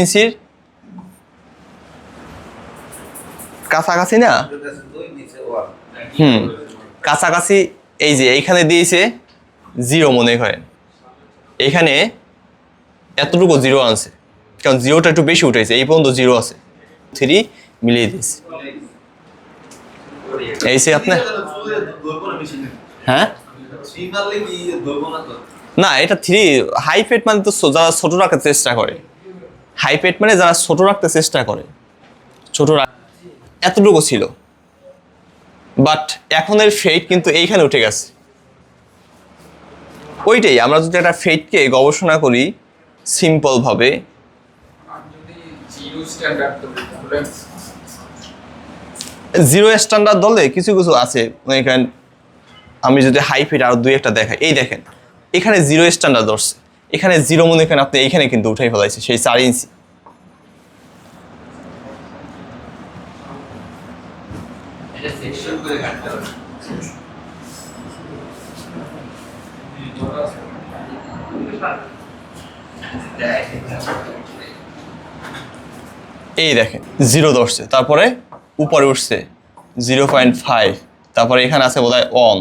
ইঞ্চির? কাছাকাছি না? হুম, কাছাকাছি এই যে এইখানে দিয়েছে জিরো মনে করেন এখানে এতটুকু জিরো আনছে, কারণ জিরোটা একটু বেশি উঠেছে, এই পর্যন্ত জিরো আছে। থ্রি মিলিয়ে দিয়েছে। এই সে আপনার হ্যাঁ? না, এটা থ্রি হাই পেট মানে তো যারা ছোট রাখার চেষ্টা করে। হাই পেট মানে যারা ছোট রাখতে চেষ্টা করে। ছোট রাখ- এতটুকু ছিল। বাট এখনের ফেট কিন্তু এইখানে উঠে গেছে। ওইটাই আমরা যদি একটা ফেটকে গবেষণা করি সিম্পল ভাবে। জিরো স্ট্যান্ডার্ড দলে কিছু কিছু আছে। মনে করেন আমি যদি হাই ফিট আরও দুই একটা দেখাই। এই দেখেন এখানে জিরো স্ট্যান্ডার্ড ধরছে। এখানে জিরো মনে করেন আপনি এইখানে কিন্তু উঠাই ফেলাইছে সেই চার ইঞ্চি এই দেখেন জিরো ধরছে তারপরে উপরে উঠছে জিরো পয়েন্ট ফাইভ তারপরে এখানে আছে বোধ হয় ওয়ান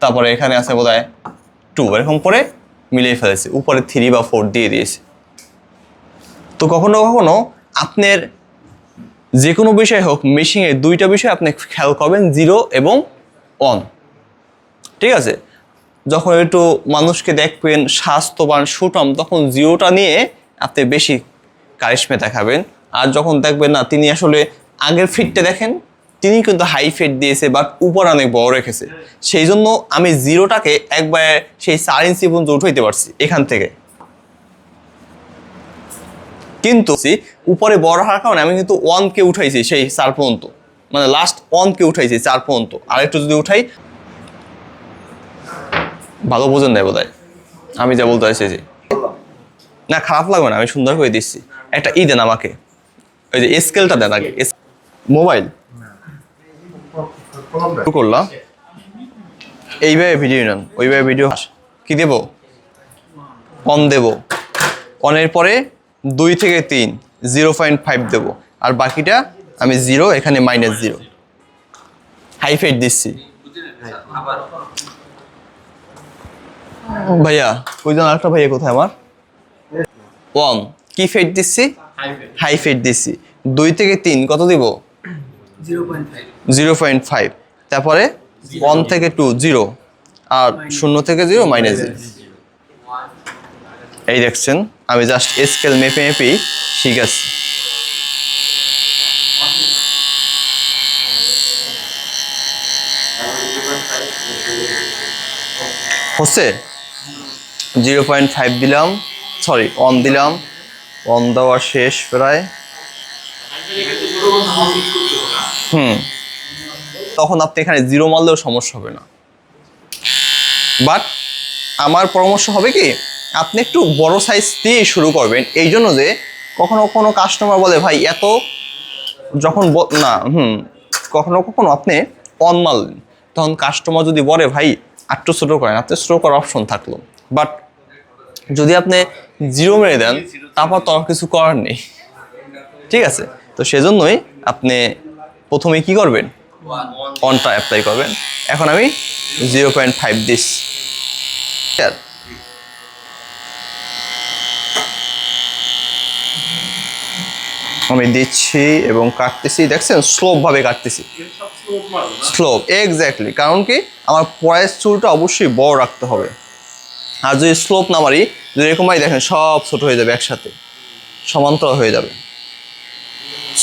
তারপরে এখানে আছে বোধ হয় টু এরকম করে মিলিয়ে ফেলেছে, উপরে থ্রি বা ফোর দিয়ে দিয়েছে। তো কখনো কখনো আপনার যে কোনো বিষয় হোক মেশিনে দুইটা বিষয় আপনি খেয়াল করবেন জিরো এবং অন ঠিক আছে? যখন একটু মানুষকে দেখবেন, স্বাস্থ্যবান সুটম তখন জিরোটা নিয়ে আপনি বেশি কারিশমে দেখাবেন। আর যখন দেখবেন না, তিনি আসলে আগের ফিটটা দেখেন তিনি কিন্তু হাই ফেট দিয়েছে বাট উপর অনেক বড় রেখেছে। সেই জন্য আমি জিরোটাকে একবারে সেই চার ইঞ্চি পর্যন্ত উঠাইতে পারছি এখান থেকে। কিন্তু উপরে বড় হওয়ার কারণে আমি কিন্তু ওয়ানকে উঠাইছি সেই চার পর্যন্ত। মানে লাস্ট ওয়ানকে উঠাইছি চার পর্যন্ত। আর একটু যদি উঠাই, ভালো বোঝেন নাই বোধ আমি যা বলতে চাইছি না, খারাপ লাগবে না, আমি সুন্দর করে দিচ্ছি। একটা ই দেন আমাকে। ওই যে স্কেলটা দেন আগে। মোবাইল। করলাম। এইভাবে ভিডিও নেন ওইভাবে ভিডিও কি দেব? অন দেব। অনের পরে দুই থেকে তিন জিরো পয়েন্ট ফাইভ দেবো। আর বাকিটা আমি জিরো এখানে মাইনাস জিরো। হাই ফাইট দিচ্ছি। ভাইয়া ওই জন্য আরেকটা ভাইয়া কোথায় আমার? ওয়ান কি ফেট দিচ্ছি? হাই ফেট দিচ্ছি। দুই থেকে তিন কত দিব? Zero point five. তারপরে ওয়ান থেকে টু জিরো আর শূন্য থেকে জিরো মাইনাস জিরো এই দেখছেন আমি জাস্ট স্কেল মেপে মেপেই শিখেছি। হচ্ছে? জিরো পয়েন্ট ফাইভ দিলাম সরি অন দিলাম। অন দেওয়া শেষ প্রায়। তখন আপনি এখানে জিরো মারলেও সমস্যা হবে না। বাট আমার পরামর্শ হবে কি, আপনি একটু বড় সাইজ দিয়ে শুরু করবেন। এই জন্য যে কখনো কখনো কাস্টমার বলে, ভাই, এত যখন না, হুম। কখনো কখনো আপনি অন মারলেন। তখন কাস্টমার যদি বলে, ভাই আটটু ছোটো করেন। আপনি স্লো করার অপশন থাকল। বাট যদি আপনি জিরো মেরে দেন, তারপর তো কিছু করার নেই। ঠিক আছে? তো সেজন্যই আপনি প্রথমে কি করবেন? অনটা অ্যাপ্লাই করবেন। এখন আমি জিরো পয়েন্ট ফাইভ দিস। আমি দিচ্ছি এবং কাটতেছি দেখছেন স্লোপভাবে কাটতেছি। স্লোপ এক্স্যাক্টলি কারণ কি? আমার পয়ের চুলটা অবশ্যই বড় রাখতে হবে। আর যদি স্লোপ না মারি যদি এরকমই দেখেন সব ছোট হয়ে যাবে একসাথে। সমান্তরাল হয়ে যাবে।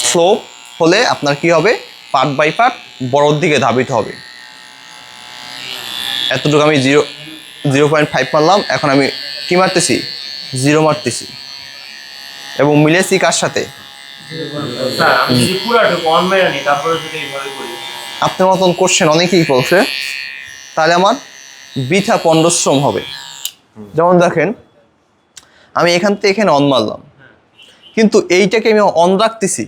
স্লোপ হলে আপনার কি হবে? পার্ট বাই পার্ট বড়োর দিকে ধাবিত হবে। এতটুকু আমি জিরো জিরো পয়েন্ট ফাইভ মারলাম। এখন আমি কি মারতেছি? জিরো মারতেছি। এবং মিলেছি কার সাথে? আপনার মতন কোশ্চেন অনেকেই করছে তাহলে আমার বৃথা পণ্ডশ্রম হবে। যেমন দেখেন আমি এখান থেকে এখানে অন মারলাম। কিন্তু এইটাকে আমি অন রাখতেছি।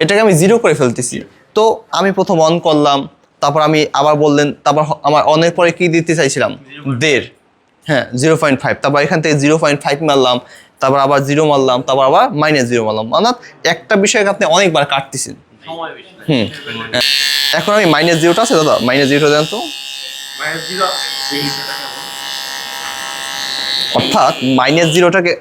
এটাকে আমি জিরো করে ফেলতেছি। তো আমি প্রথম অন করলাম তারপর আমি আবার বললেন তারপর আমার অনের পরে কি দিতে চাইছিলাম? দেড়। হ্যাঁ জিরো পয়েন্ট ফাইভ তারপর এখান থেকে জিরো পয়েন্ট ফাইভ মারলাম তারপর আবার জিরো মারলাম তারপর আবার মাইনাস জিরো মারলাম। অর্থাৎ একটা বিষয়কে আপনি অনেকবার কাটতেছেন। হুম। এখন আমি মাইনাস জিরোটা আছে দাদা মাইনাস জিরোটা দেন তো। অর্থাৎ মাইনাস জিরোটাকে